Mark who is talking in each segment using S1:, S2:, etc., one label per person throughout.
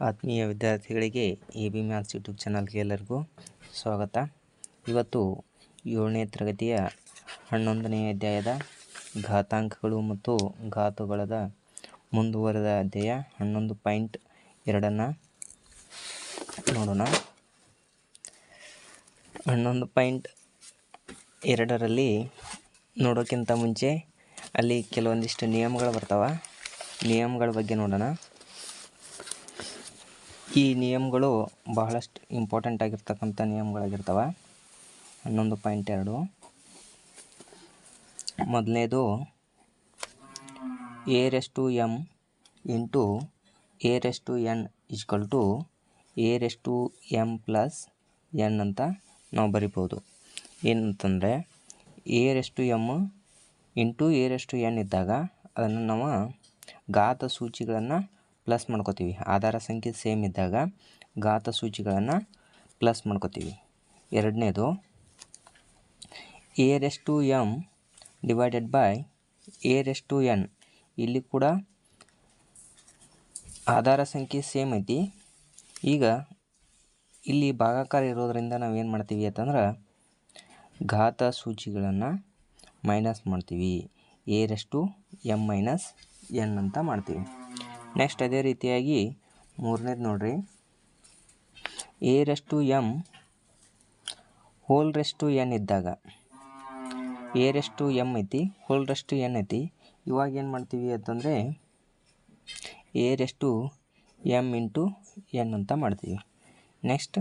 S1: ಆತ್ಮೀಯ ವಿದ್ಯಾರ್ಥಿಗಳಿಗೆ A B maths YouTube ಚಾನಲ್ಗೆ ಎಲ್ಲರಿಗೂ ಸ್ವಾಗತ. ಇವತ್ತು ಏಳನೇ ತರಗತಿಯ ಹನ್ನೊಂದನೇ ಅಧ್ಯಾಯದ ಘಾತಾಂಕಗಳು ಮತ್ತು ಘಾತುಗಳದ ಮುಂದುವರೆದ ಅಧ್ಯಾಯ ಹನ್ನೊಂದು ಪಾಯಿಂಟ್ ಎರಡನ್ನು ನೋಡೋಣ. ಹನ್ನೊಂದು ಪಾಯಿಂಟ್ ಎರಡರಲ್ಲಿ ನೋಡೋಕ್ಕಿಂತ ಮುಂಚೆ ಅಲ್ಲಿ ಕೆಲವೊಂದಿಷ್ಟು ನಿಯಮಗಳು ಬರ್ತಾವೆ. ನಿಯಮಗಳ ಬಗ್ಗೆ ನೋಡೋಣ. ಈ ನಿಯಮಗಳು ಬಹಳಷ್ಟು ಇಂಪಾರ್ಟೆಂಟ್ ಆಗಿರ್ತಕ್ಕಂಥ ನಿಯಮಗಳಾಗಿರ್ತವೆ. ಹನ್ನೊಂದು ಪಾಯಿಂಟ್ ಎರಡು. ಮೊದಲನೇದು a raised to m into a raised to n equal to a raised to m plus n ಅಂತ ನಾವು ಬರಿಬೋದು. ಏನಂತಂದರೆ a raised to m into a raised to n ಇದ್ದಾಗ ಅದನ್ನು ನಾವು ಘಾತ ಸೂಚಿಗಳನ್ನು ಪ್ಲಸ್ ಮಾಡ್ಕೋತೀವಿ. ಆಧಾರ ಸಂಖ್ಯೆ ಸೇಮ್ ಇದ್ದಾಗ ಘಾತ ಸೂಚಿಗಳನ್ನು ಪ್ಲಸ್ ಮಾಡ್ಕೋತೀವಿ. ಎರಡನೇದು A S two M divided by A S two N ಇಲ್ಲಿ ಕೂಡ ಆಧಾರ ಸಂಖ್ಯೆ ಸೇಮ್ ಐತಿ. ಈಗ ಇಲ್ಲಿ ಭಾಗಾಕಾರ ಇರೋದರಿಂದ ನಾವು ಏನು ಮಾಡ್ತೀವಿ ಅಂತಂದ್ರೆ ಘಾತ ಸೂಚಿಗಳನ್ನು ಮೈನಸ್ ಮಾಡ್ತೀವಿ. A S to m minus N ಅಂತ ಮಾಡ್ತೀವಿ. ನೆಕ್ಸ್ಟ್ ಅದೇ ರೀತಿಯಾಗಿ ಮೂರನೇದು ನೋಡ್ರಿ. A raised to m whole raised to n ಇದ್ದಾಗ. ಎ ರೆಸ್ ಟು ಎಂ ಐತಿ ಹೋಲ್ ರೆಸ್ ಟು ಎನ್ ಐತಿ. ಇವಾಗ ಏನು ಮಾಡ್ತೀವಿ ಅಂತಂದರೆ a to m into n ಅಂತ ಮಾಡ್ತೀವಿ. Next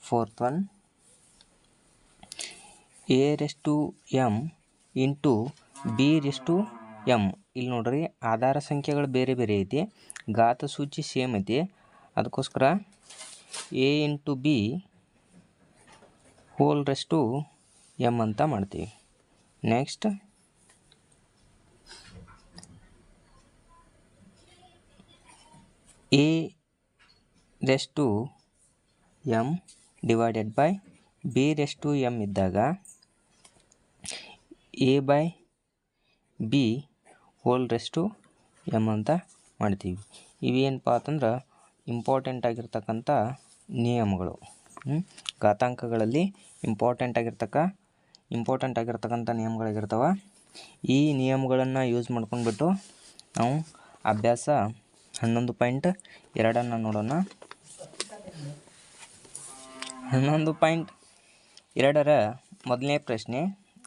S1: fourth one a to m into b raised to m ಇಲ್ಲಿ ನೋಡ್ರಿ ಆಧಾರ ಸಂಖ್ಯೆಗಳು ಬೇರೆ ಬೇರೆ ಐತಿ. ಘಾತ ಸೂಚಿ ಸೇಮ್ ಐತಿ. ಅದಕ್ಕೋಸ್ಕರ a into b whole raised to m ಅಂತ ಮಾಡ್ತೀವಿ. Next a raised to m divided by b raised to m ಇದ್ದಾಗ a by b whole raised to m ಅಂತ ಮಾಡ್ತೀವಿ. ಇವೇನಪ್ಪ ಅಂತಂದ್ರೆ ಇಂಪಾರ್ಟೆಂಟ್ ಆಗಿರ್ತಕ್ಕಂಥ ನಿಯಮಗಳು? ಘಾತಾಂಕಗಳಲ್ಲಿ ಇಂಪಾರ್ಟೆಂಟ್ ಆಗಿರ್ತಕ್ಕ ಇಂಪಾರ್ಟೆಂಟ್ ಆಗಿರ್ತಕ್ಕಂಥ ನಿಯಮಗಳಾಗಿರ್ತವೆ. ಈ ನಿಯಮಗಳನ್ನು ಯೂಸ್ ಮಾಡ್ಕೊಂಡ್ಬಿಟ್ಟು ನಾವು ಅಭ್ಯಾಸ ಹನ್ನೊಂದು ಪಾಯಿಂಟ್ ಎರಡನ್ನು ನೋಡೋಣ. ಹನ್ನೊಂದು ಪಾಯಿಂಟ್ ಎರಡರ ಮೊದಲನೇ ಪ್ರಶ್ನೆ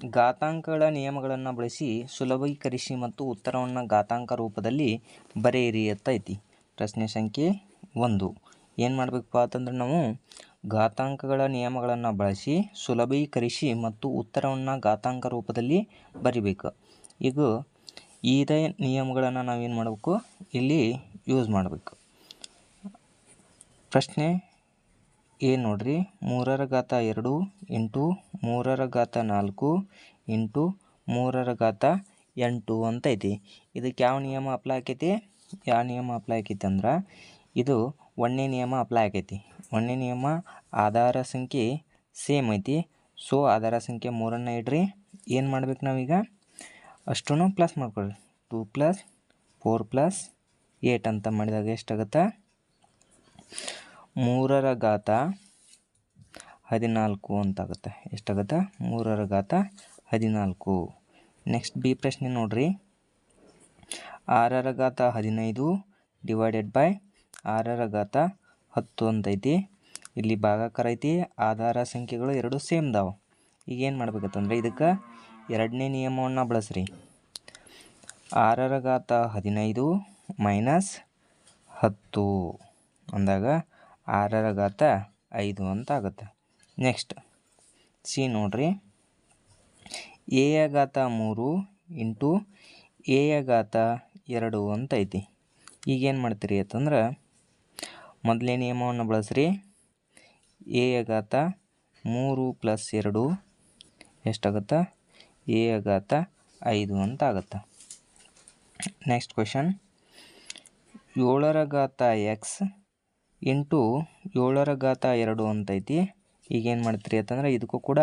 S1: ಘಾತಾಂಕಗಳ ನಿಯಮಗಳನ್ನು ಬಳಸಿ ಸುಲಭೀಕರಿಸಿ ಮತ್ತು ಉತ್ತರವನ್ನು ಘಾತಾಂಕ ರೂಪದಲ್ಲಿ ಬರೆಯಿರಿ ಅಂತ ಐತಿ. ಪ್ರಶ್ನೆ ಸಂಖ್ಯೆ ಒಂದು. ಏನು ಮಾಡಬೇಕಪ್ಪ ಅಂತಂದ್ರೆ ನಾವು ಘಾತಾಂಕಗಳ ನಿಯಮಗಳನ್ನು ಬಳಸಿ ಸುಲಭೀಕರಿಸಿ ಮತ್ತು ಉತ್ತರವನ್ನು ಘಾತಾಂಕ ರೂಪದಲ್ಲಿ ಬರಿಬೇಕು. ಈಗ ಇದೇ ನಿಯಮಗಳನ್ನು ನಾವೇನು ಮಾಡಬೇಕು? ಇಲ್ಲಿ ಯೂಸ್ ಮಾಡಬೇಕು. ಪ್ರಶ್ನೆ ಏನು ನೋಡ್ರಿ ಮೂರರ ಘಾತ ಎರಡು ಇಂಟು ಮೂರರ ಘಾತ ನಾಲ್ಕು ಇಂಟು ಮೂರರ ಘಾತ ಎಂಟು ಅಂತ ಐತಿ. ಇದಕ್ಕೆ ಯಾವ ನಿಯಮ ಅಪ್ಲೈ ಆಕೈತಿ? ಯಾವ ನಿಯಮ ಅಪ್ಲೈ ಆಕೈತಿ ಅಂದ್ರೆ, ಇದು ಒಂದನೇ ನಿಯಮ ಅಪ್ಲೈ ಆಕೈತಿ. ಒಂದನೇ ನಿಯಮ ಆಧಾರ ಸಂಖ್ಯೆ ಸೇಮ್ ಐತಿ. ಸೊ ಆಧಾರ ಸಂಖ್ಯೆ ಮೂರನ್ನು ಇಡ್ರಿ. ಏನು ಮಾಡ್ಬೇಕು ನಾವೀಗ? ಅಷ್ಟೂ ಪ್ಲಸ್ ಮಾಡ್ಕೊಳ್ರಿ. Two plus four plus eight ಅಂತ ಮಾಡಿದಾಗ ಎಷ್ಟಾಗುತ್ತೆ? ಮೂರರ ಘಾತ ಹದಿನಾಲ್ಕು ಅಂತಾಗುತ್ತೆ. ಎಷ್ಟಾಗುತ್ತೆ? ಮೂರರ ಘಾತ ಹದಿನಾಲ್ಕು. ನೆಕ್ಸ್ಟ್ ಬಿ ಪ್ರಶ್ನೆ ನೋಡ್ರಿ. ಆರರ ಘಾತ ಹದಿನೈದು ಡಿವೈಡೆಡ್ ಬೈ ಆರರ ಘಾತ ಹತ್ತು ಅಂತೈತಿ. ಇಲ್ಲಿ ಭಾಗಾಕಾರ ಐತಿ, ಆಧಾರ ಸಂಖ್ಯೆಗಳು ಎರಡು ಸೇಮ್ ದಾವು. ಈಗ ಏನು ಮಾಡ್ಬೇಕಂತಂದ್ರೆ ಇದಕ್ಕೆ ಎರಡನೇ ನಿಯಮವನ್ನು ಬಳಸ್ರಿ. ಆರರ ಘಾತ ಹದಿನೈದು ಮೈನಸ್ ಹತ್ತು. ಅಂದಾಗ ಆರರ ಘಾತ ಐದು ಅಂತ ಆಗುತ್ತೆ ನೆಕ್ಸ್ಟ್ ಸಿ ನೋಡ್ರಿ. ಎಯ ಘಾತ ಮೂರು ಇಂಟು ಎಯ ಘಾತ ಎರಡು ಅಂತ ಐತಿ ಈಗೇನು ಮಾಡ್ತೀರಿ ಅಂತಂದ್ರೆ ಮೊದಲೇ ನಿಯಮವನ್ನು ಬಳಸ್ರಿ. ಎಯ ಘಾತ ಮೂರು ಪ್ಲಸ್ ಎರಡು ಎಷ್ಟಾಗುತ್ತೆ? ಎಯ ಘಾತ ಐದು ಅಂತ ಆಗುತ್ತೆ ನೆಕ್ಸ್ಟ್ ಕ್ವೆಶನ್ ಏಳರ ಘಾತ ಎಕ್ಸ್ ಇಂಟು ಏಳರ ಘಾತ ಎರಡು ಅಂತೈತಿ. ಈಗೇನು ಮಾಡ್ತೀರಿ ಅಂತಂದ್ರೆ ಇದಕ್ಕೂ ಕೂಡ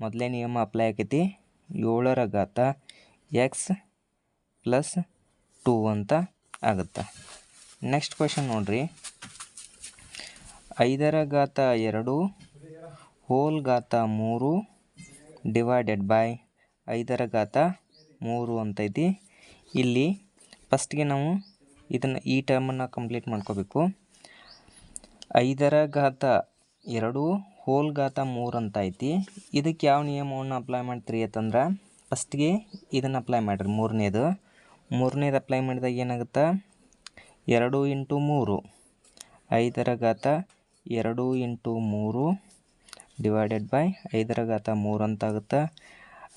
S1: ಮೊದಲೇ ನಿಯಮ ಅಪ್ಲೈ ಆಕೈತಿ. ಏಳರ ಘಾತ ಎಕ್ಸ್ ಪ್ಲಸ್ ಟೂ ಅಂತ ಆಗುತ್ತೆ. ನೆಕ್ಸ್ಟ್ ಕ್ವೆಶನ್ ನೋಡಿರಿ. ಐದರ ಘಾತ ಎರಡು ಹೋಲ್ ಘಾತ ಮೂರು ಡಿವೈಡೆಡ್ ಬೈ ಐದರ ಘಾತ ಮೂರು ಅಂತೈತಿ. ಇಲ್ಲಿ ಫಸ್ಟ್ಗೆ ನಾವು ಇದನ್ನು ಈ ಟರ್ಮನ್ನು ಕಂಪ್ಲೀಟ್ ಮಾಡ್ಕೋಬೇಕು. ಐದರ ಘಾತ ಎರಡು, ಹೋಲ್ ಘಾತ ಮೂರು ಅಂತ ಐತಿ ಇದಕ್ಕೆ ಯಾವ ನಿಯಮವನ್ನು ಅಪ್ಲೈ ಮಾಡ್ತೀರಿ ಅಂತಂದ್ರೆ ಫಸ್ಟ್ಗೆ ಇದನ್ನು ಅಪ್ಲೈ ಮಾಡಿರಿ, ಮೂರನೇದು. ಮೂರನೇದು ಅಪ್ಲೈ ಮಾಡಿದಾಗ ಏನಾಗುತ್ತೆ? ಎರಡು ಇಂಟು ಮೂರು. ಐದರ ಘಾತ ಎರಡು ಇಂಟು ಮೂರು ಡಿವೈಡೆಡ್ ಬೈ ಐದರ ಘಾತ ಮೂರು ಅಂತ ಆಗುತ್ತೆ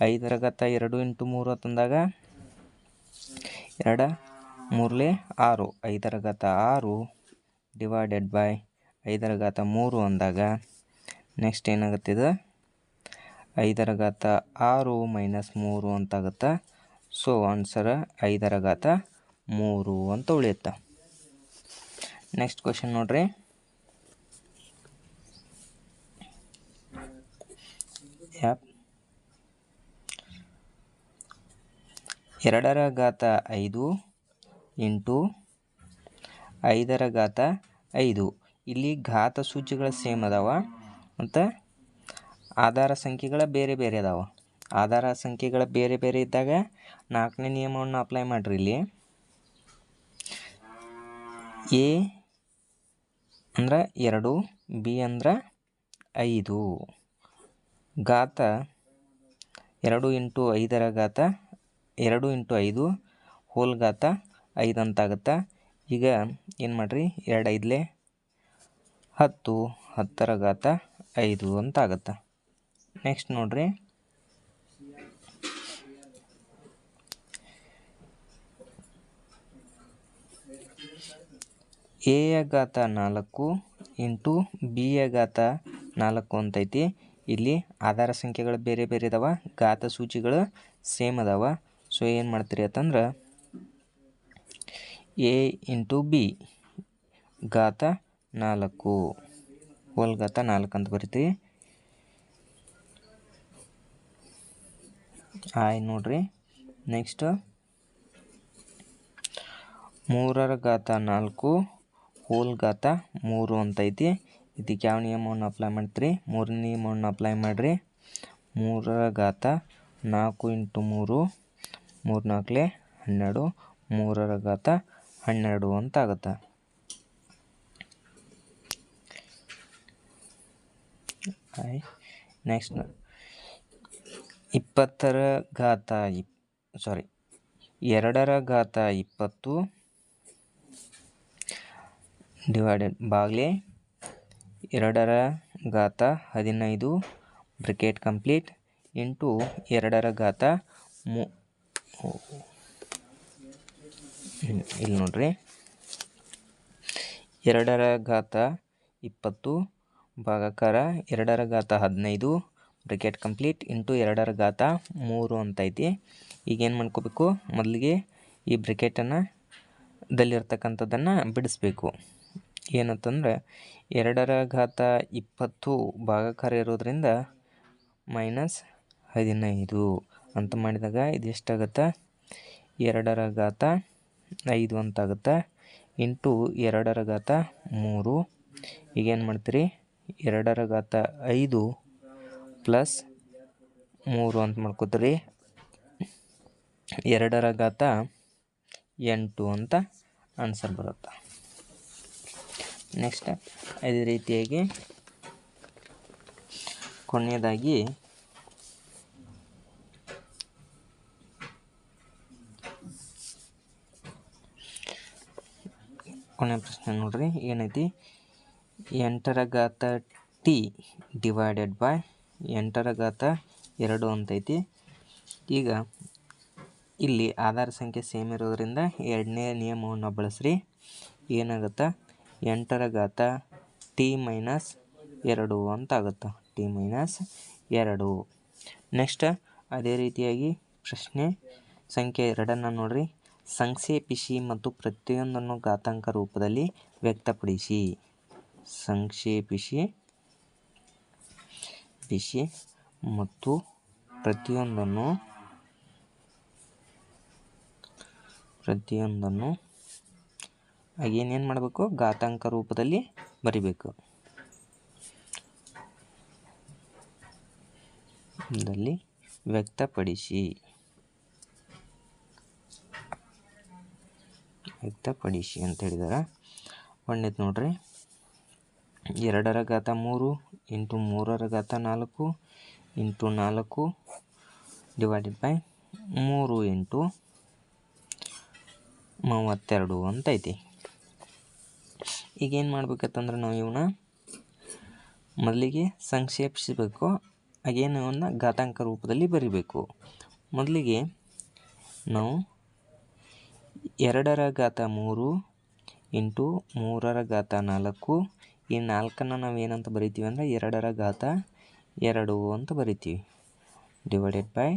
S1: ಐದರ ಘಾತ ಎರಡು ಇಂಟು ಮೂರು ಅಂತಂದಾಗ ಎರಡ ಮೂರಲೆ ಆರು. ಐದರ ಘಾತ ಆರು ಡಿವೈಡೆಡ್ ಬೈ ಐದರ ಘಾತ ಮೂರು ಅಂದಾಗ ನೆಕ್ಸ್ಟ್ ಏನಾಗುತ್ತೆ ಇದು? ಐದರ ಘಾತ ಆರು ಮೈನಸ್ ಮೂರು ಅಂತಾಗುತ್ತೆ? ಸೊ ಆನ್ಸರ್ ಐದರ ಘಾತ ಮೂರು ಅಂತ ಉಳಿಯುತ್ತೆ. ನೆಕ್ಸ್ಟ್ ಕ್ವಶನ್ ನೋಡ್ರಿ. ಎರಡರ ಘಾತ ಐದು ಇಂಟು ಐದರ ಘಾತ ಐದು. ಇಲ್ಲಿ ಘಾತ ಸೂಚಿಗಳ ಸೇಮ್ ಅದಾವ. ಮತ್ತು ಆಧಾರ ಸಂಖ್ಯೆಗಳ ಬೇರೆ ಬೇರೆ ಅದಾವ. ಆಧಾರ ಸಂಖ್ಯೆಗಳ ಬೇರೆ ಬೇರೆ ಇದ್ದಾಗ ನಾಲ್ಕನೇ ನಿಯಮವನ್ನು ಅಪ್ಲೈ ಮಾಡಿರಿ ಇಲ್ಲಿ. ಎ ಅಂದ್ರೆ ಎರಡು ಬಿ ಅಂದ್ರೆ ಐದು. ಘಾತ ಎರಡು ಇಂಟು ಐದರ ಘಾತ ಎರಡು ಇಂಟು ಐದು ಹೋಲ್ ಘಾತ ಐದು ಅಂತ ಆಗುತ್ತೆ? ಈಗ ಏನು ಮಾಡಿರಿ? ಎರಡು ಐದಲೇ ಹತ್ತು ಹತ್ತರ ಘಾತ ಐದು ಅಂತ ಆಗುತ್ತೆ ನೆಕ್ಸ್ಟ್ ನೋಡ್ರಿ. ಎಯ ಘಾತ ನಾಲ್ಕು ಇಂಟು ಬಿಯ ಘಾತ ನಾಲ್ಕು ಅಂತೈತಿ. ಇಲ್ಲಿ ಆಧಾರ ಸಂಖ್ಯೆಗಳು ಬೇರೆ ಬೇರೆ ಇದಾವೆ ಘಾತ ಸೂಚಿಗಳು ಸೇಮ್ ಅದಾವ. ಸೊ ಏನು ಮಾಡ್ತೀರಿ ಅಂತಂದ್ರೆ ಎ ಇಂಟು ಬಿ ಘಾತ ನಾಲ್ಕು. ಹೋಲ್ ಘಾತ ನಾಲ್ಕು ಅಂತ ಬರಿತೀವಿ. ಆಯ್ ನೋಡ್ರಿ. ನೆಕ್ಸ್ಟ್ ಮೂರರ ಘಾತ ನಾಲ್ಕು ಹೋಲ್ ಘಾತ ಮೂರು ಅಂತೈತಿ ಇದಕ್ಕೆ ಯಾವ ನಿಯಮವನ್ನು ಅಪ್ಲೈ ಮಾಡ್ತೀರಿ? ಮೂರನೇ ನಿಯಮವನ್ನು ಅಪ್ಲೈ ಮಾಡಿರಿ. ಮೂರರ ಘಾತ ನಾಲ್ಕು ಇಂಟು ಮೂರು ಮೂರು ನಾಲ್ಕಲೆ ಹನ್ನೆರಡು. ಮೂರರ ಘಾತ ಹನ್ನೆರಡು ಅಂತ ಆಗುತ್ತೆ. ಆಯ್ ನೆಕ್ಸ್ಟ್ ಇಪ್ಪತ್ತರ ಘಾತ ಇಪ್ ಸಾರಿ ಎರಡರ ಘಾತ ಇಪ್ಪತ್ತು ಡಿವೈಡೆಡ್ ಬಾಗ್ಲೆ ಎರಡರ ಘಾತ ಹದಿನೈದು ಬ್ರಿಕೆಟ್ ಕಂಪ್ಲೀಟ್ ಇಂಟು ಎರಡರ ಘಾತ ಮೂ ಇಲ್ಲಿ ನೋಡ್ರಿ. ಎರಡರ ಘಾತ ಇಪ್ಪತ್ತು ಭಾಗಾಕಾರ ಎರಡರ ಘಾತ ಹದಿನೈದು, ಬ್ರಿಕೆಟ್ ಕಂಪ್ಲೀಟ್ ಇಂಟು ಎರಡರ ಘಾತ ಮೂರು ಅಂತೈತಿ. ಈಗ ಏನು ಮಾಡ್ಕೋಬೇಕು? ಮೊದಲಿಗೆ ಈ ಬ್ರಿಕೆಟನ್ನು ದಲ್ಲಿರ್ತಕ್ಕಂಥದ್ದನ್ನು ಬಿಡಿಸ್ಬೇಕು. ಏನಂತಂದರೆ ಎರಡರ ಘಾತ ಇಪ್ಪತ್ತು ಭಾಗಕಾರ ಇರೋದರಿಂದ ಮೈನಸ್ ಹದಿನೈದು ಅಂತ ಮಾಡಿದಾಗ ಇದು ಎಷ್ಟಾಗುತ್ತೆ? ಎರಡರ ಘಾತ ಐದು ಅಂತಾಗುತ್ತೆ. ಇಂಟು ಎರಡರ ಘಾತ ಮೂರು. ಈಗೇನು ಮಾಡ್ತೀರಿ? ಎರಡರ ಘಾತ ಐದು ಪ್ಲಸ್ ಮೂರು ಅಂತ ಮಾಡ್ಕೋತೀರಿ. ಎರಡರ ಘಾತ ಎಂಟು ಅಂತ ಆನ್ಸರ್ ಬರುತ್ತೆ. ನೆಕ್ಸ್ಟ್ ಅದೇ ರೀತಿಯಾಗಿ ಕೊನೆಯದಾಗಿ ಕೊನೆಯ ಪ್ರಶ್ನೆ ನೋಡ್ರಿ, ಏನೈತಿ? ಎಂಟರ ಘಾತ ಟಿ ಡಿವೈಡೆಡ್ ಬೈ ಎಂಟರ ಘಾತ ಎರಡು ಅಂತೈತಿ. ಈಗ ಇಲ್ಲಿ ಆಧಾರ ಸಂಖ್ಯೆ ಸೇಮ್ ಇರೋದರಿಂದ ಎರಡನೇ ನಿಯಮವನ್ನು ಬಳಸ್ರಿ. ಏನಾಗುತ್ತೆ? ಎಂಟರ ಘಾತ ಟಿ ಮೈನಸ್ ಎರಡು ಅಂತ ಆಗುತ್ತೆ ಟಿ ಮೈನಸ್ ಎರಡು. ನೆಕ್ಸ್ಟ್ ಅದೇ ರೀತಿಯಾಗಿ ಪ್ರಶ್ನೆ ಸಂಖ್ಯೆ ಎರಡನ್ನು ನೋಡ್ರಿ. ಸಂಕ್ಷೇಪಿಸಿ ಮತ್ತು ಪ್ರತಿಯೊಂದನ್ನು ಘಾತಾಂಕ ರೂಪದಲ್ಲಿ ವ್ಯಕ್ತಪಡಿಸಿ. ಸಂಕ್ಷೇಪಿಸಿ. ಬಿಸಿ ಮತ್ತು ಪ್ರತಿಯೊಂದನ್ನು ಪ್ರತಿಯೊಂದನ್ನು ಏನೇನು ಮಾಡಬೇಕು? ಘಾತಾಂಕ ರೂಪದಲ್ಲಿ ಬರಿಬೇಕು. ದಲ್ಲಿ ವ್ಯಕ್ತಪಡಿಸಿ. ವ್ಯಕ್ತಪಡಿಸಿ ಅಂತ ಹೇಳಿದಾರೆ. ಒಂದೇದು ನೋಡ್ರಿ. ಎರಡರ ಘಾತ ಮೂರು ಇಂಟು ಮೂರರ ಘಾತ ನಾಲ್ಕು ಇಂಟು ನಾಲ್ಕು ಡಿವೈಡೆಡ್ ಬೈ ಮೂರು ಇಂಟು ಮೂವತ್ತೆರಡು ಅಂತ ಐತಿ. ಈಗ ಏನು ಮಾಡ್ಬೇಕಂತಂದ್ರೆ ನಾವು ಇವನ್ನ ಮೊದಲಿಗೆ ಸಂಕ್ಷೇಪಿಸಬೇಕು. ಹಾಗೇನು ಅವನ್ನ ಘಾತಾಂಕ ರೂಪದಲ್ಲಿ ಬರಿಬೇಕು. ಮೊದಲಿಗೆ ನಾವು ಎರಡರ ಘಾತ ಮೂರು ಇಂಟು ಮೂರರ ಘಾತ ನಾಲ್ಕು ಈ ನಾಲ್ಕನ್ನು ನಾವು ಏನಂತ ಬರಿತೀವಿ ಅಂದರೆ ಎರಡರ ಘಾತ ಎರಡು ಅಂತ ಬರಿತೀವಿ. ಡಿವೈಡೆಡ್ ಬೈ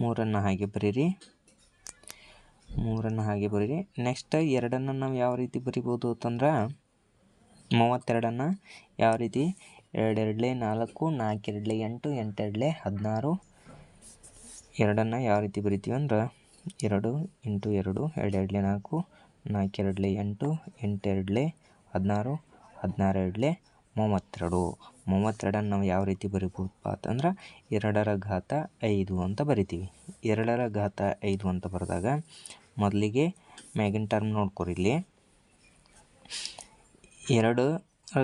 S1: ಮೂರನ್ನು ಹಾಗೆ ಬರೀರಿ. ಮೂರನ್ನು ಹಾಗೆ ಬರೀರಿ. ನೆಕ್ಸ್ಟ್ ಎರಡನ್ನು ನಾವು ಯಾವ ರೀತಿ ಬರಿಬೋದು ಅಂತಂದ್ರೆ ಮೂವತ್ತೆರಡನ್ನು ಯಾವ ರೀತಿ? ಎರಡೆರಡಲೆ ನಾಲ್ಕು, ನಾಲ್ಕೆರಡಲೆ ಎಂಟು, ಎಂಟೆರಡಲೆ ಹದಿನಾರು. ಎರಡನ್ನು ಯಾವ ರೀತಿ ಬರಿತೀವಿ ಅಂದ್ರೆ ಎರಡು ಎಂಟು ಎರಡು, ಎರಡೆರಡಲೆ ನಾಲ್ಕು, ನಾಲ್ಕೆರಡಲೆ ಎಂಟು, ಎಂಟೆರಡಲೆ ಹದಿನಾರು ಹದಿನಾರು ಎರಡಲೆ ಮೂವತ್ತೆರಡು. ಮೂವತ್ತೆರಡನ್ನು ನಾವು ಯಾವ ರೀತಿ ಬರಿಬೋದಪ್ಪ ಅಂತಂದ್ರೆ ಎರಡರ ಘಾತ ಐದು ಅಂತ ಬರಿತೀವಿ. ಎರಡರ ಘಾತ ಐದು ಅಂತ ಬರೆದಾಗ ಮೊದಲಿಗೆ ಮ್ಯಾಗಿನ ಟರ್ಮ್ ನೋಡ್ಕೊರಿ ಇಲ್ಲಿ. ಎರಡು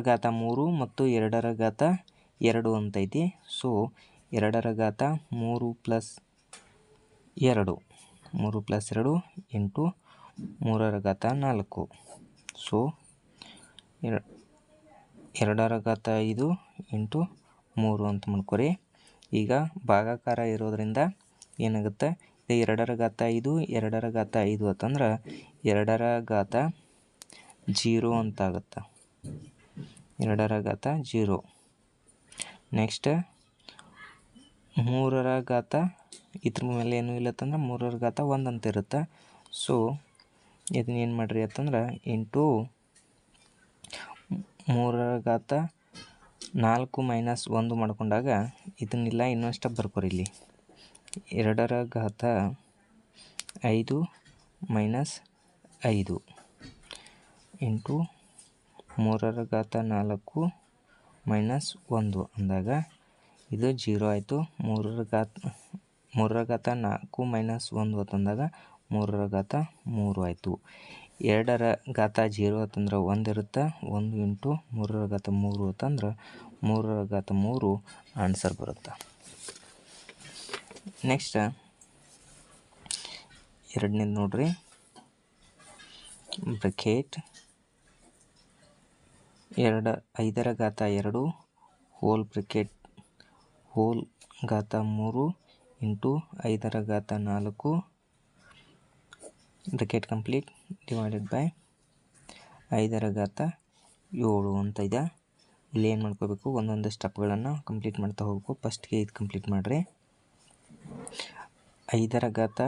S1: ಘಾತ ಮೂರು ಮತ್ತು ಎರಡರ ಘಾತ ಎರಡು ಅಂತೈತಿ ಸೊ ಎರಡರ ಘಾತ ಮೂರು ಪ್ಲಸ್ ಎರಡು. ಮೂರು ಪ್ಲಸ್ ಎರಡು ಎಂಟು, ಮೂರರ ಘಾತ ನಾಲ್ಕು. ಸೊ ಎರ- ಎರಡರ ಘಾತ ಐದು ಇಂಟು ಮೂರು ಅಂತ ಮಾಡ್ಕೊರಿ. ಈಗ ಭಾಗಾಕಾರ ಇರೋದರಿಂದ ಏನಾಗುತ್ತೆ? ಇದು ಎರಡರ ಘಾತ ಐದು ಎರಡರ ಘಾತ ಐದು ಅಂತಂದ್ರೆ ಎರಡರ ಘಾತ ಜೀರೋ ಅಂತ ಆಗುತ್ತೆ ಎರಡರ ಘಾತ ಜೀರೋ. ನೆಕ್ಸ್ಟ್ ಮೂರರ ಘಾತ ಇದ್ರ ಮೇಲೆ ಏನೂ ಇಲ್ಲ ಅಂತಂದ್ರೆ ಮೂರರ ಘಾತ ಒಂದು ಅಂತ ಇರುತ್ತೆ. ಸೊ ಇದನ್ನೇನು ಮಾಡಿರಿ ಅಂತಂದ್ರೆ, ಇಂಟು ಮೂರರ ಘಾತ ನಾಲ್ಕು ಮೈನಸ್ ಒಂದು ಮಾಡ್ಕೊಂಡಾಗ ಇದನ್ನೆಲ್ಲ ಇನ್ನೊಂದು ಸ್ಟೆಪ್ ಬರ್ಕೊರಿ ಇಲ್ಲಿ. ಎರಡರ ಘಾತ ಐದು ಮೈನಸ್ ಐದು ಇಂಟು ಮೂರರ ಘಾತ ನಾಲ್ಕು ಮೈನಸ್ ಒಂದು ಅಂದಾಗ ಇದು ಜೀರೋ ಆಯಿತು. ಮೂರರ ಘಾತ ಮೂರರ ಘಾತ ನಾಲ್ಕು ಮೈನಸ್ ಒಂದು ಅಂತಂದಾಗ ಮೂರರ ಘಾತ ಮೂರು ಆಯಿತು. ಎರಡರ ಘಾತ ಜೀರೋ ಅಂತಂದ್ರೆ ಒಂದು ಇರುತ್ತೆ, ಒಂದು ಇಂಟು ಮೂರರ ಘಾತ ಮೂರು ಅಂತಂದ್ರೆ ಮೂರರ ಘಾತ ಮೂರು ಆನ್ಸರ್ ಬರುತ್ತೆ. ನೆಕ್ಸ್ಟ್ ಎರಡನೇದು ನೋಡ್ರಿ. ಬ್ರಕೆಟ್ ಎರಡು, ಐದರ ಘಾತ ಎರಡು ಹೋಲ್ ಬ್ರಿಕೆಟ್ ಹೋಲ್ ಘಾತ ಮೂರು, ಇಂಟು ಐದರ ಘಾತ ನಾಲ್ಕು ಬ್ರಿಕೆಟ್ ಕಂಪ್ಲೀಟ್ ಡಿವೈಡೆಡ್ ಬೈ ಐದರ ಘಾತ ಏಳು ಅಂತ ಇದೆ. ಇಲ್ಲಿ ಏನು ಮಾಡ್ಕೋಬೇಕು? ಒಂದೊಂದು ಸ್ಟೆಪ್ಗಳನ್ನು ಕಂಪ್ಲೀಟ್ ಮಾಡ್ತಾ ಹೋಗಬೇಕು. ಫಸ್ಟ್ಗೆ ಇದು ಕಂಪ್ಲೀಟ್ ಮಾಡಿರಿ. ಐದರ ಘಾತ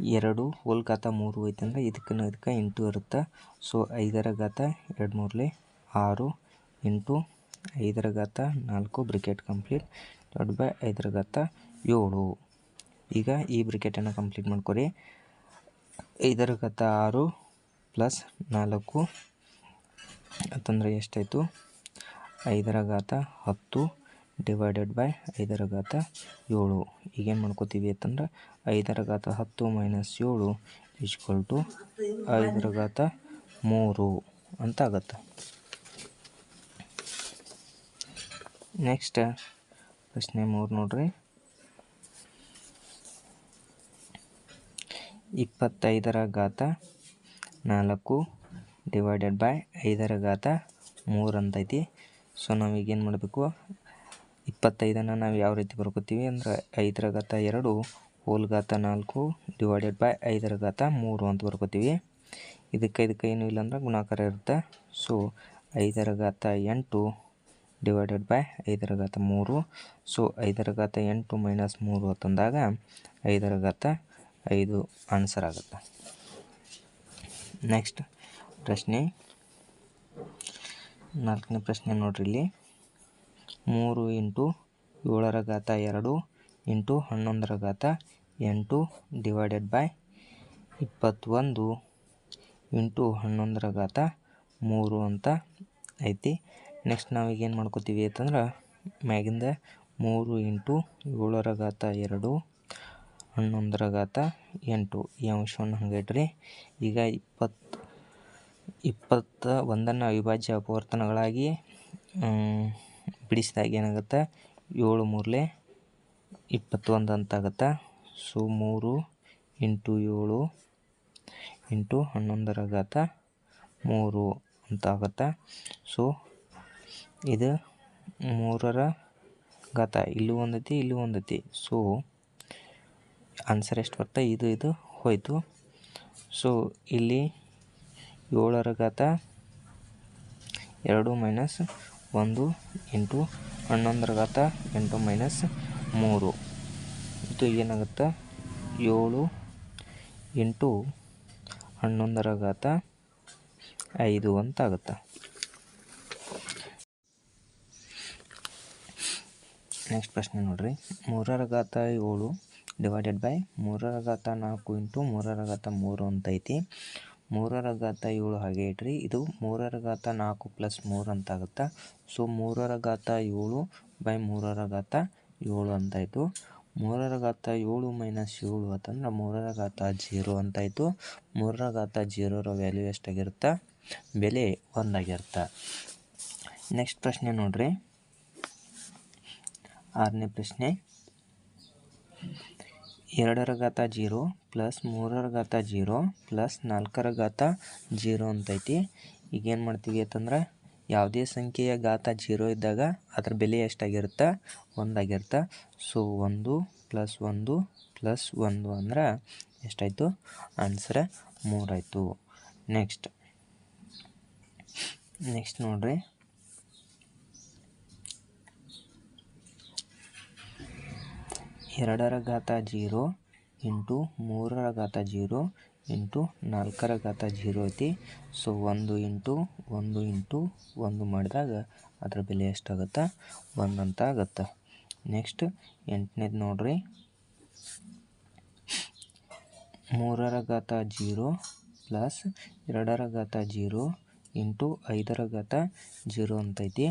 S1: ಎರಡು ಹೋಲ್ ಘಾತ ಮೂರು ಐತಂದ್ರೆ ಇದಕ್ಕೆ ಇದಕ್ಕೆ ಎಂಟು ಇರುತ್ತೆ. ಸೊ ಐದರ ಘಾತ ಎರಡು ಮೂರಲೆ ಆರು, ಎಂಟು, ಐದರ ಘಾತ ನಾಲ್ಕು ಬ್ರಿಕೆಟ್ ಕಂಪ್ಲೀಟ್ ಡಿವೈಡ್ ಬೈ ಐದರ ಘಾತ ಏಳು. ಈಗ ಈ ಬ್ರಿಕೆಟನ್ನು ಕಂಪ್ಲೀಟ್ ಮಾಡ್ಕೊರಿ. ಐದರ ಘಾತ ಆರು ಪ್ಲಸ್ ನಾಲ್ಕು. ಅಂತಂದರೆ ಎಷ್ಟಾಯಿತು? ಐದರ ಘಾತ ಹತ್ತು ಡಿವೈಡೆಡ್ ಬೈ ಐದರ ಘಾತ ಏಳು. ಈಗೇನು ಮಾಡ್ಕೋತೀವಿ ಅಂತಂದ್ರೆ ಐದರ ಘಾತ ಹತ್ತು ಮೈನಸ್ ಏಳು ಈಕ್ವಲ್ ಟು ಐದರ ಘಾತ ಮೂರು ಅಂತ ಆಗತ್ತೆ. ನೆಕ್ಸ್ಟ್ ಪ್ರಶ್ನೆ ಮೂರು ನೋಡ್ರಿ. ಇಪ್ಪತ್ತೈದರ ಘಾತ ನಾಲ್ಕು ಡಿವೈಡೆಡ್ ಬೈ ಐದರ ಘಾತ ಮೂರು ಅಂತೈತಿ. ಸೊ ನಾವೀಗೇನು ಮಾಡಬೇಕು? ಇಪ್ಪತ್ತೈದನ್ನು ನಾವು ಯಾವ ರೀತಿ ಬರ್ಕೋತೀವಿ ಅಂದ್ರೆ ಐದರ ಘಾತ ಎರಡು ಹೋಲ್ ಘಾತ ನಾಲ್ಕು ಡಿವೈಡೆಡ್ ಬೈ ಐದರ ಘಾತ ಮೂರು ಅಂತ ಬರ್ಕೋತೀವಿ. ಇದಕ್ಕೆ ಇದಕ್ಕೆ ಏನೂ ಇಲ್ಲ ಅಂದ್ರೆ ಗುಣಾಕಾರ ಇರುತ್ತೆ. ಸೊ ಐದರ ಘಾತ ಎಂಟು ಡಿವೈಡೆಡ್ ಬೈ ಐದರ ಘಾತ ಮೂರು. ಸೊ ಐದರ ಘಾತ ಎಂಟು ಮೈನಸ್ ಮೂರು ಅಂತಂದಾಗ ಐದರ ಘಾತ ಐದು ಆನ್ಸರ್ ಆಗುತ್ತೆ. ನೆಕ್ಸ್ಟ್ ಪ್ರಶ್ನೆ. ನಾಲ್ಕನೇ ಪ್ರಶ್ನೆ ನೋಡ್ರಿ ಇಲ್ಲಿ. ಮೂರು ಇಂಟು ಏಳರ ಘಾತ ಎರಡು ಇಂಟು ಹನ್ನೊಂದರ ಘಾತ ಎಂಟು ಡಿವೈಡೆಡ್ ಬೈ ಇಪ್ಪತ್ತೊಂದು ಇಂಟು ಹನ್ನೊಂದರ ಘಾತ ಮೂರು ಅಂತ ಐತಿ. ನೆಕ್ಸ್ಟ್ ನಾವೀಗ ಏನು ಮಾಡ್ಕೋತೀವಿ ಅಂತಂದ್ರೆ ಮ್ಯಾಗಿಂದ ಮೂರು ಇಂಟು ಏಳರ ಘಾತ ಎರಡು ಹನ್ನೊಂದರ ಘಾತ ಎಂಟು. ಈ ಅಂಶವನ್ನು ಹಂಗೆ ಇಡ್ರಿ. ಈಗ ಇಪ್ಪತ್ತು, ಇಪ್ಪತ್ತ ಒಂದನ್ನು ಅವಿಭಾಜ್ಯ ಅಪವರ್ತನಗಳಾಗಿ ಬಿಡಿಸಿದಾಗ ಏನಾಗುತ್ತೆ? ಏಳು ಮೂರಲೆ ಇಪ್ಪತ್ತೊಂದು ಅಂತ ಆಗುತ್ತೆ ಸೊ ಮೂರು ಇಂಟು ಏಳು ಇಂಟು ಹನ್ನೊಂದರ ಘಾತ ಮೂರು ಅಂತ ಆಗುತ್ತೆ ಸೊ ಇದು ಮೂರರ ಘಾತ ಇಲ್ಲೂ ಒಂದೈತಿ ಇಲ್ಲೂ ಒಂದೈತಿ. ಸೊ ಆನ್ಸರ್ ಎಷ್ಟು ಬರ್ತಾ? ಇದು ಇದು ಹೋಯಿತು. ಸೊ ಇಲ್ಲಿ ಏಳರ ಘಾತ ಎರಡು ಮೈನಸ್ ಒಂದು ಎಂಟು ಹನ್ನೊಂದರ ಘಾತ ಎಂಟು ಮೈನಸ್ ಮೂರು. ಇದು ಏನಾಗುತ್ತೆ? ಏಳು ಎಂಟು ಹನ್ನೊಂದರ ಘಾತ ಐದು ಅಂತ ಆಗುತ್ತೆ? ನೆಕ್ಸ್ಟ್ ಪ್ರಶ್ನೆ ನೋಡಿರಿ. ಮೂರರ ಘಾತ ಏಳು ಡಿವೈಡೆಡ್ ಬೈ ಮೂರರ ಘಾತ ನಾಲ್ಕು ಇಂಟು ಮೂರರ ಘಾತ ಮೂರು ಅಂತ ಐತಿ ಮೂರರ ಘಾತ ಏಳು ಹಾಗೆ ಇಟ್ರಿ. ಇದು ಮೂರರ ಘಾತ ನಾಲ್ಕು ಪ್ಲಸ್ ಮೂರು ಅಂತ ಆಗುತ್ತೆ ಸೊ ಮೂರರ ಘಾತ ಏಳು ಬೈ ಮೂರರ ಘಾತ ಏಳು ಅಂತಾಯಿತು. ಮೂರರ ಘಾತ ಏಳು ಮೈನಸ್ ಏಳು ಅಂತಂದ್ರೆ ಮೂರರ ಘಾತ ಜೀರೋ ಅಂತಾಯಿತು. ಮೂರರ ಘಾತ ಜೀರೋರ ವ್ಯಾಲ್ಯೂ ಎಷ್ಟಾಗಿರುತ್ತೆ? ಬೆಲೆ ಒಂದಾಗಿರುತ್ತೆ. ನೆಕ್ಸ್ಟ್ ಪ್ರಶ್ನೆ ನೋಡ್ರಿ. ಆರನೇ ಪ್ರಶ್ನೆ. ಎರಡರ ಘಾತ ಜೀರೋ ಪ್ಲಸ್ ಮೂರರ ಘಾತ ಜೀರೋ ಪ್ಲಸ್ ನಾಲ್ಕರ ಘಾತ ಜೀರೋ ಅಂತೈತಿ. ಈಗ ಏನು ಮಾಡ್ತೀವಿ ಅಂತಂದ್ರೆ ಯಾವುದೇ ಸಂಖ್ಯೆಯ ಘಾತ ಜೀರೋ ಇದ್ದಾಗ ಅದ್ರ ಬೆಲೆ ಎಷ್ಟಾಗಿರುತ್ತೆ? ಒಂದಾಗಿರುತ್ತೆ. ಸೊ ಒಂದು ಪ್ಲಸ್ ಒಂದು ಪ್ಲಸ್ ಒಂದು ಅಂದ್ರೆ ಎಷ್ಟಾಯಿತು? ಆನ್ಸರ್ ಮೂರಾಯಿತು. ನೆಕ್ಸ್ಟ್ ನೆಕ್ಸ್ಟ್ ನೋಡ್ರಿ. ಎರಡರ ಘಾತ ಜೀರೋ ಇಂಟು ಮೂರರ ಘಾತ ಜೀರೋ ಇಂಟು ನಾಲ್ಕರ ಘಾತ ಜೀರೋ ಐತಿ. ಸೊ ಒಂದು ಇಂಟು ಒಂದು ಇಂಟು ಒಂದು ಮಾಡಿದಾಗ ಅದರ ಬೆಲೆ ಎಷ್ಟಾಗುತ್ತೆ? ಒಂದು ಅಂತ ಆಗುತ್ತೆ. ನೆಕ್ಸ್ಟ್ ಎಂಟನೇದು ನೋಡ್ರಿ. ಮೂರರ ಘಾತ ಜೀರೋ ಪ್ಲಸ್ ಎರಡರ ಘಾತ ಜೀರೋ ಇಂಟು ಐದರ ಘಾತ ಜೀರೋ ಅಂತೈತಿ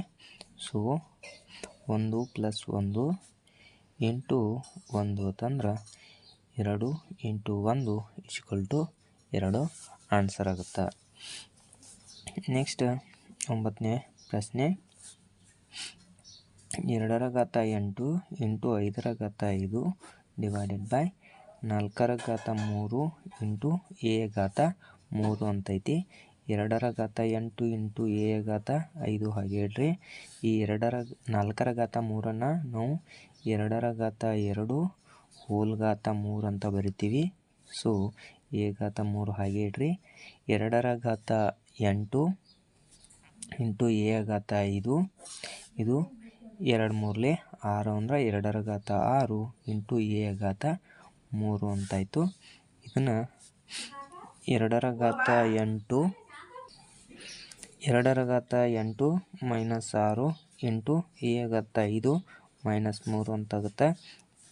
S1: ಸೊ ಒಂದು ಪ್ಲಸ್ ಒಂದು ಇಂಟು ಒಂದು ತಂದ್ರೆ ಎರಡು ಇಂಟು ಒಂದು ಇಶ್ಕಲ್ ಟು ಎರಡು ಆನ್ಸರ್ ಆಗುತ್ತೆ. ನೆಕ್ಸ್ಟ್ ಒಂಬತ್ತನೇ ಪ್ರಶ್ನೆ. ಎರಡರ ಘಾತ ಎಂಟು ಇಂಟು ಐದರ ಘಾತ ಐದು ಡಿವೈಡೆಡ್ ಬೈ ನಾಲ್ಕರ ಘಾತ ಮೂರು ಇಂಟು ಎ ಘಾತ ಮೂರು ಅಂತೈತಿ. ಎರಡರ ಘಾತ ಎಂಟು ಇಂಟು ಎ ಘಾತ ಐದು ಹಾಗೆ ಹೇಳ್ರಿ ಈ ಎರಡರ ನಾಲ್ಕರ ಘಾತ ಮೂರನ್ನು ನಾವು ಎರಡರ ಘಾತ ಎರಡು ಹೋಲ್ ಘಾತ ಮೂರು ಅಂತ ಬರಿತೀವಿ. ಸೊ ಎ ಘಾತ ಮೂರು ಹಾಗೆ ಇಡ್ರಿ. ಎರಡರ ಘಾತ ಎಂಟು ಇಂಟು ಎ ಘಾತ ಐದು. ಇದು ಎರಡು ಮೂರಲೆ ಆರು ಅಂದ್ರೆ ಎರಡರ ಘಾತ ಆರು ಇಂಟು ಎ ಘಾತ ಮೂರು ಅಂತಾಯಿತು. ಇದನ್ನು ಎರಡರ ಘಾತ ಎಂಟು ಎರಡರ ಘಾತ ಎಂಟು ಮೈನಸ್ ಆರು ಇಂಟು ಎ ಘಾತ ಐದು ಮೈನಸ್ ಮೂರು ಅಂತಾಗುತ್ತೆ.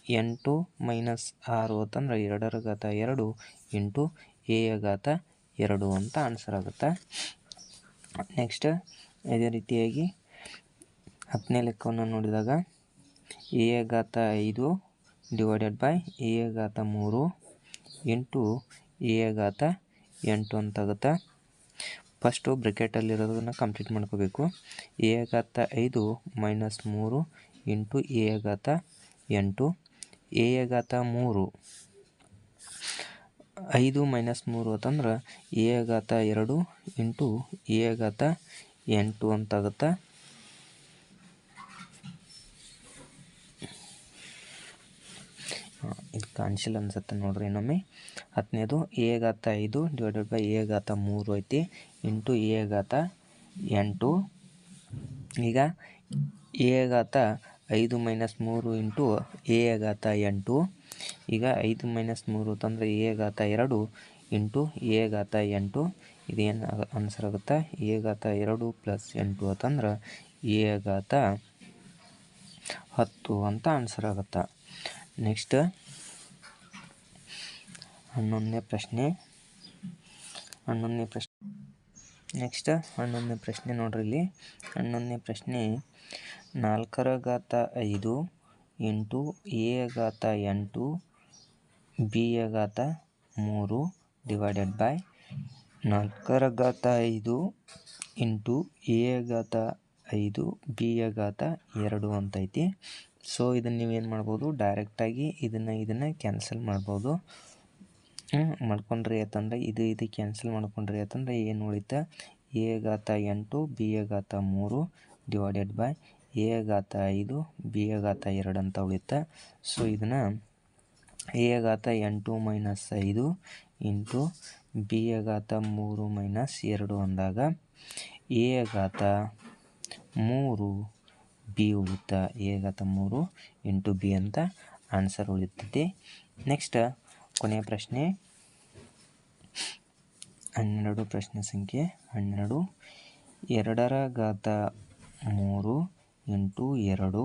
S1: ಎಂಟು ಮೈನಸ್ ಆರು ಅಂತಂದ್ರೆ ಎರಡರ ಘಾತ ಎರಡು ಇಂಟು ಎ ಘಾತ ಎರಡು ಅಂತ ಆನ್ಸರ್ ಆಗುತ್ತೆ. ನೆಕ್ಸ್ಟ್ ಇದೇ ರೀತಿಯಾಗಿ ಹತ್ತನೇ ಲೆಕ್ಕವನ್ನು ನೋಡಿದಾಗ ಎ ಘಾತ ಐದು ಡಿವೈಡೆಡ್ ಬೈ ಎ ಘಾತ ಮೂರು ಇಂಟು ಎ ಘಾತ ಎಂಟು ಅಂತಾಗುತ್ತೆ. ಫಸ್ಟು ಬ್ರಿಕೆಟಲ್ಲಿರೋದನ್ನು ಕಂಪ್ಲೀಟ್ ಮಾಡ್ಕೋಬೇಕು. ಎ ಘಾತ ಐದು ಮೈನಸ್ ಮೂರು ಇಂಟು ಎ ಘಾತ ಎಂಟು ಎ ಘಾತ ಮೂರು. ಐದು ಮೈನಸ್ ಮೂರು ಅಂತಂದ್ರೆ ಎ ಘಾತ ಎರಡು ಇಂಟು ಎ ಘಾತ ಎಂಟು ಅಂತಾಗತ್ತೆ. ಇದು ಕಾಣಿಸಿಲ್ಲ ಅನ್ಸುತ್ತೆ ನೋಡ್ರಿ ಇನ್ನೊಮ್ಮೆ. ಹತ್ತನೇದು ಎ ಘಾತ ಐದು ಡಿವೈಡೆಡ್ ಬೈ ಎ ಘಾತ ಮೂರು ಐತಿ, ಇಂಟು ಎ ಘಾತ ಎಂಟು. ಈಗ ಎ ಘಾತ ಐದು ಮೈನಸ್ ಮೂರು ಇಂಟು ಎ ಘಾತ ಎಂಟು. ಈಗ ಐದು ಮೈನಸ್ ಮೂರು ತಂದರೆ ಎ ಘಾತ ಎರಡು ಇಂಟು ಎ ಘಾತ ಎಂಟು. ಇದೇನು ಆನ್ಸರ್ ಆಗುತ್ತೆ? ಎ ಘಾತ ಎರಡು ಪ್ಲಸ್ ಎಂಟು ಅಂತಂದ್ರೆ ಎ ಘಾತ ಹತ್ತು ಅಂತ ಆನ್ಸರ್ ಆಗುತ್ತೆ. ನೆಕ್ಸ್ಟ್ ಹನ್ನೊಂದನೇ ಪ್ರಶ್ನೆ. ಹನ್ನೊಂದನೇ ಪ್ರಶ್ನೆ ನೆಕ್ಸ್ಟ್ ಹನ್ನೊಂದನೇ ಪ್ರಶ್ನೆ ನೋಡ್ರಿ ಇಲ್ಲಿ. ಹನ್ನೊಂದನೇ ಪ್ರಶ್ನೆ ನಾಲ್ಕರ ಘಾತ ಐದು ಇಂಟು ಎ ಘಾತ ಎಂಟು ಬಿ ಘಾತ ಮೂರು ಡಿವೈಡೆಡ್ ಬೈ ನಾಲ್ಕರ ಘಾತ ಐದು ಇಂಟು ಎ ಘಾತ ಐದು ಬಿ ಘಾತ ಎರಡು ಅಂತೈತಿ. ಸೊ ಇದನ್ನು ನೀವೇನು ಮಾಡ್ಬೋದು? ಡೈರೆಕ್ಟಾಗಿ ಇದನ್ನು ಇದನ್ನು ಕ್ಯಾನ್ಸಲ್ ಮಾಡ್ಬೋದು. ಮಾಡ್ಕೊಂಡ್ರಿ ಅಂತಂದ್ರೆ ಇದು ಇದು ಕ್ಯಾನ್ಸಲ್ ಮಾಡ್ಕೊಂಡ್ರಿ ಅಂತಂದ್ರೆ ಏನು ಉಳಿತ? ಎ ಘಾತ ಎಂಟು ಬಿ ಯ ಘಾತ ಮೂರು ಡಿವೈಡೆಡ್ ಬೈ ಎ ಘಾತ ಐದು ಬಿ ಎ ಘಾತ ಎರಡು ಅಂತ ಉಳಿಯುತ್ತೆ. ಸೊ ಇದನ್ನು ಎ ಘಾತ ಎಂಟು ಮೈನಸ್ ಐದು ಇಂಟು ಬಿ ಎ ಘಾತ ಮೂರು ಮೈನಸ್ ಎರಡು ಅಂದಾಗ ಎ ಘಾತ ಮೂರು ಬಿ ಉಳಿತ ಎ ಘಾತ ಮೂರು ಇಂಟು ಬಿ ಅಂತ ಆನ್ಸರ್ ಉಳಿತೈತಿ ನೆಕ್ಸ್ಟ್ ಕೊನೆಯ ಪ್ರಶ್ನೆ. ಹನ್ನೆರಡು ಪ್ರಶ್ನೆ ಸಂಖ್ಯೆ ಹನ್ನೆರಡು. ಎರಡರ ಘಾತ ಮೂರು ಎಂಟು ಎರಡು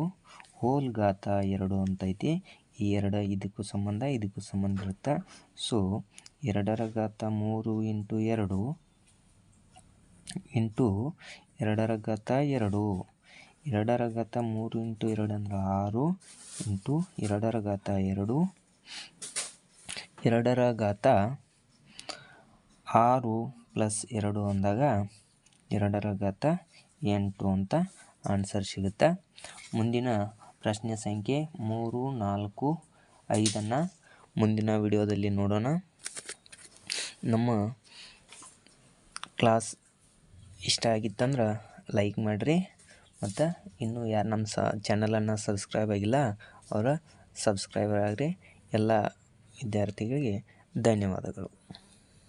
S1: ಹೋಲ್ ಘಾತ ಎರಡು ಅಂತೈತಿ. ಈ ಎರಡು ಇದಕ್ಕೂ ಸಂಬಂಧ ಇದಕ್ಕೂ ಸಂಬಂಧ ಇರುತ್ತೆ? ಸೊ ಎರಡರ ಘಾತ ಮೂರು ಇಂಟು ಎರಡು ಇಂಟು ಎರಡರ ಘಾತ ಎರಡು. ಎರಡರ ಘಾತ ಮೂರು ಇಂಟು ಎರಡು ಅಂದ್ರೆ ಆರು ಇಂಟು ಎರಡರ ಘಾತ ಎರಡು. ಎರಡರ ಘಾತ ಆರು ಪ್ಲಸ್ ಎರಡು ಅಂದಾಗ ಎರಡರ ಘಾತ ಎಂಟು ಅಂತ ಆನ್ಸರ್ ಸಿಗುತ್ತೆ. ಮುಂದಿನ ಪ್ರಶ್ನೆ ಸಂಖ್ಯೆ ಮೂರು, ನಾಲ್ಕು, ಐದನ್ನು ಮುಂದಿನ ವಿಡಿಯೋದಲ್ಲಿ ನೋಡೋಣ. ನಮ್ಮ ಕ್ಲಾಸ್ ಇಷ್ಟ ಆಗಿತ್ತಂದ್ರೆ ಲೈಕ್ ಮಾಡಿರಿ. ಮತ್ತು ಇನ್ನೂ ಯಾರು ನಮ್ಮ ಸ ಚಾನಲನ್ನು ಸಬ್ಸ್ಕ್ರೈಬ್ ಆಗಿಲ್ಲ, ಅವರ ಸಬ್ಸ್ಕ್ರೈಬರ್ ಆಗಿರಿ. ಎಲ್ಲ ವಿದ್ಯಾರ್ಥಿಗಳಿಗೆ ಧನ್ಯವಾದಗಳು.